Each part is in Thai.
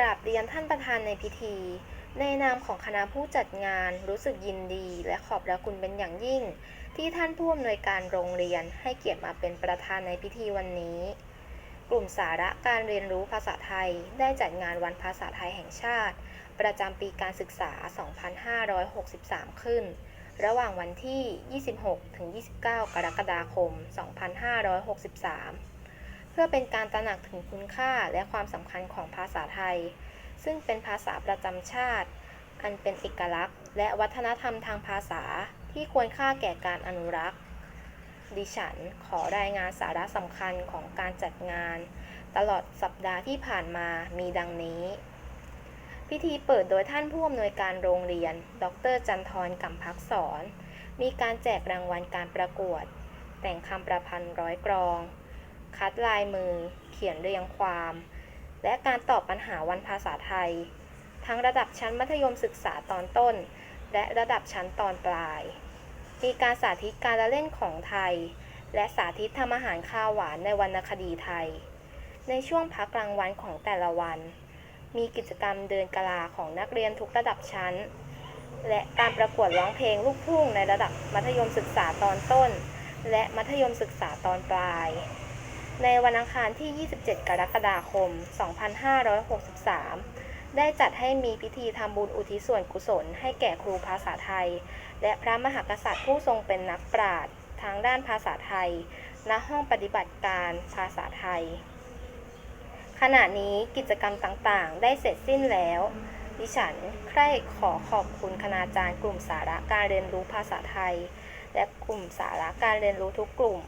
ราบเรียนท่านประธานในพิธี ในนามของคณะผู้จัดงานรู้สึกยินดี และขอบพระคุณเป็นอย่างยิ่ง ที่ท่านผู้อำนวยการโรงเรียนให้เกียรติมาเป็นประธานในพิธีวันนี้ กลุ่มสาระการเรียนรู้ภาษาไทยได้จัดงานวันภาษาไทยแห่งชาติ ประจำปีการศึกษา 2563 ขึ้น ระหว่างวันที่ 26-29 กรกฎาคม 2563 เพื่อเป็นการตระหนักถึงคุณค่าและความสำคัญของภาษาไทย ซึ่งเป็นภาษาประจำชาติ อันเป็นเอกลักษณ์ และวัฒนธรรมทางภาษาที่ควรค่าแก่การอนุรักษ์ ดิฉันขอรายงานสาระสำคัญของการจัดงาน ตลอดสัปดาห์ที่ผ่านมามีดังนี้ พิธีเปิดโดยท่านผู้อำนวยการโรงเรียน ดรจันทร์กำพักสอนมีการแจกรางวัลการประกวด แต่งคำประพันธ์ร้อยกรอง คัดลายมือ เขียนเรียงความ และการตอบปัญหาวันภาษาไทย ทั้งระดับชั้นมัธยมศึกษาตอนต้น และระดับชั้นตอนปลาย มีการสาธิตการละเล่นของไทย และสาธิตทำอาหารข้าวหวานในวรรณคดีไทย ในช่วงพักกลางวันของแต่ละวัน มีกิจกรรมเดินกลาของนักเรียนทุกระดับชั้น และการประกวดร้องเพลงลูกทุ่งในระดับมัธยมศึกษาตอนต้น และมัธยมศึกษาตอนปลาย ในวันอังคารที่ 27 กรกฎาคม 2563 ได้จัดให้มีพิธีทำบุญอุทิศส่วนกุศล ให้แก่ครูภาษาไทย และพระมหากษัตริย์ผู้ทรงเป็นนักปราชญ์ทางด้านภาษาไทย ณ ห้องปฏิบัติการภาษาไทย ขณะนี้กิจกรรมต่างๆ ได้เสร็จสิ้นแล้ว ดิฉันใคร่ขอขอบคุณคณาจารย์กลุ่มสาระการเรียนรู้ภาษาไทย และกลุ่มสาระการเรียนรู้ทุกกลุ่ม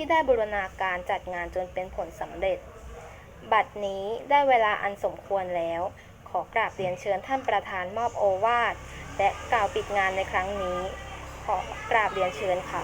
ที่ได้บูรณาการจัดงานจนเป็นผลสำเร็จ บัดนี้ได้เวลาอันสมควรแล้ว ขอกราบเรียนเชิญท่านประธานมอบโอวาทและกล่าวปิดงานในครั้งนี้ ขอกราบเรียนเชิญค่ะ